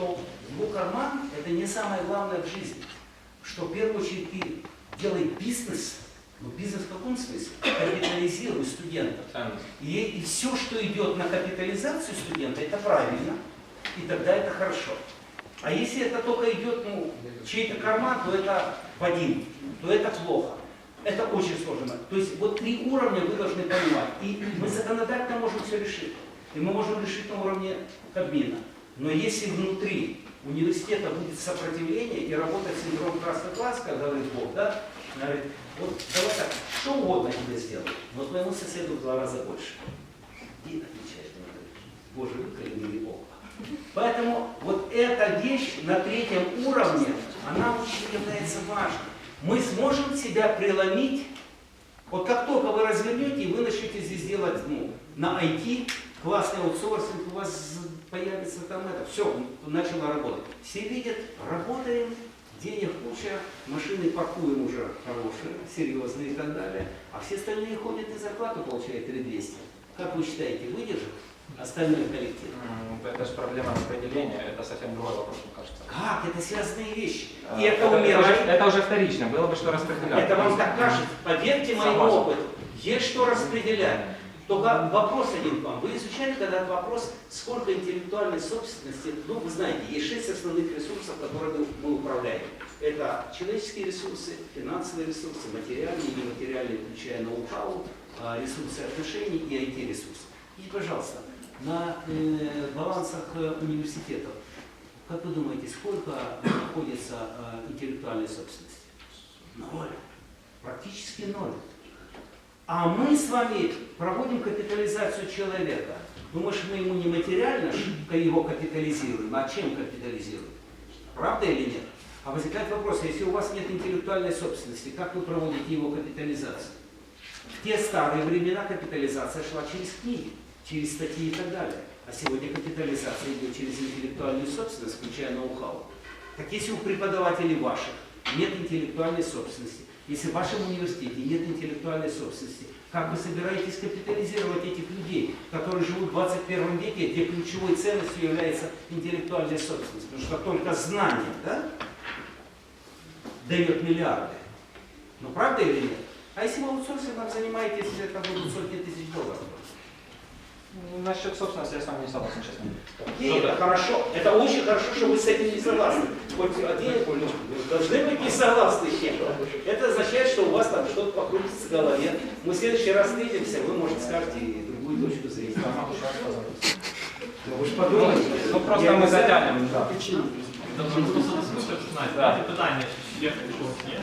что его карман – это не самое главное в жизни. Что в первую очередь ты делай бизнес, ну бизнес в каком смысле? Капитализируй студентов. Ценность. И, и все, что идет на капитализацию студента, это правильно. И тогда это хорошо. А если это только идет, ну, чей-то карман, то это Вадим, то это плохо. Это очень сложно. То есть вот три уровня вы должны понимать. И мы законодательно можем все решить. И мы можем решить на уровне Кабмина. Но если внутри университета будет сопротивление и работать синдром красный класс, как говорит Бог, да, говорит, вот давай так, что угодно тебе сделаю, но твоему соседу в два раза больше. И отвечает. Боже, выколи мне око. Поэтому вот эта вещь на третьем уровне, она очень является важной. Мы сможем себя преломить, вот как только вы развернете, вы начнете здесь делать ну, на IT, классный аутсорсинг, у вас появится там это, все, начало работать. Все видят, работаем, денег куча, машины паркуем уже хорошие, серьезные и так далее, а все остальные ходят и зарплату получают 3200. Как вы считаете, выдержит остальной коллектив? Это же проблема распределения, это совсем другой вопрос, мне кажется. Как? Это связанные вещи. А, И это уже, умирает. это уже вторично, было бы что распределять. Это вам так кажется. Поверьте моему опыту. Есть что распределять. Только вопрос один к вам. Вы изучали когда вопрос, сколько интеллектуальной собственности, ну вы знаете, есть шесть основных ресурсов, которыми мы управляем. Это человеческие ресурсы, финансовые ресурсы, материальные и нематериальные, включая ноу-хау, а, ресурсы отношений и IT-ресурсы. И, пожалуйста, на э, балансах э, университетов, как вы думаете, сколько находится э, интеллектуальной собственности? Ноль. Практически ноль. А мы с вами проводим капитализацию человека. Думаешь, мы ему не материально его капитализируем, а чем капитализируем? Правда или нет? А возникает вопрос, а если у вас нет интеллектуальной собственности, как вы проводите его капитализацию? В те старые времена капитализация шла через книги, через статьи и так далее. А сегодня капитализация идет через интеллектуальную собственность, включая ноу-хау. Так если у преподавателей ваших нет интеллектуальной собственности, если в вашем университете нет интеллектуальной собственности, как вы собираетесь капитализировать этих людей, которые живут в 21 веке, где ключевой ценностью является интеллектуальная собственность? Потому что только знание да, дает миллиарды. Ну правда или нет? А если вы аутсорсингом занимаетесь, это будут сотни тысяч долларов. М, Насчет собственности я с вами не согласен, честно. И это хорошо. Это очень хорошо, что вы с этим не согласны. Хоть один ну, должны согласны с чем-то. Это означает, что у вас там что-то покрутится в голове. Мы в следующий раз встретимся, вы, может, скажете и другую точку зрения. Ну, вы же подумайте. Ну просто Я мы не знаю. затянем. Да. Добре, просто дискусія починається. Так. Давайте питання, чи є щось є.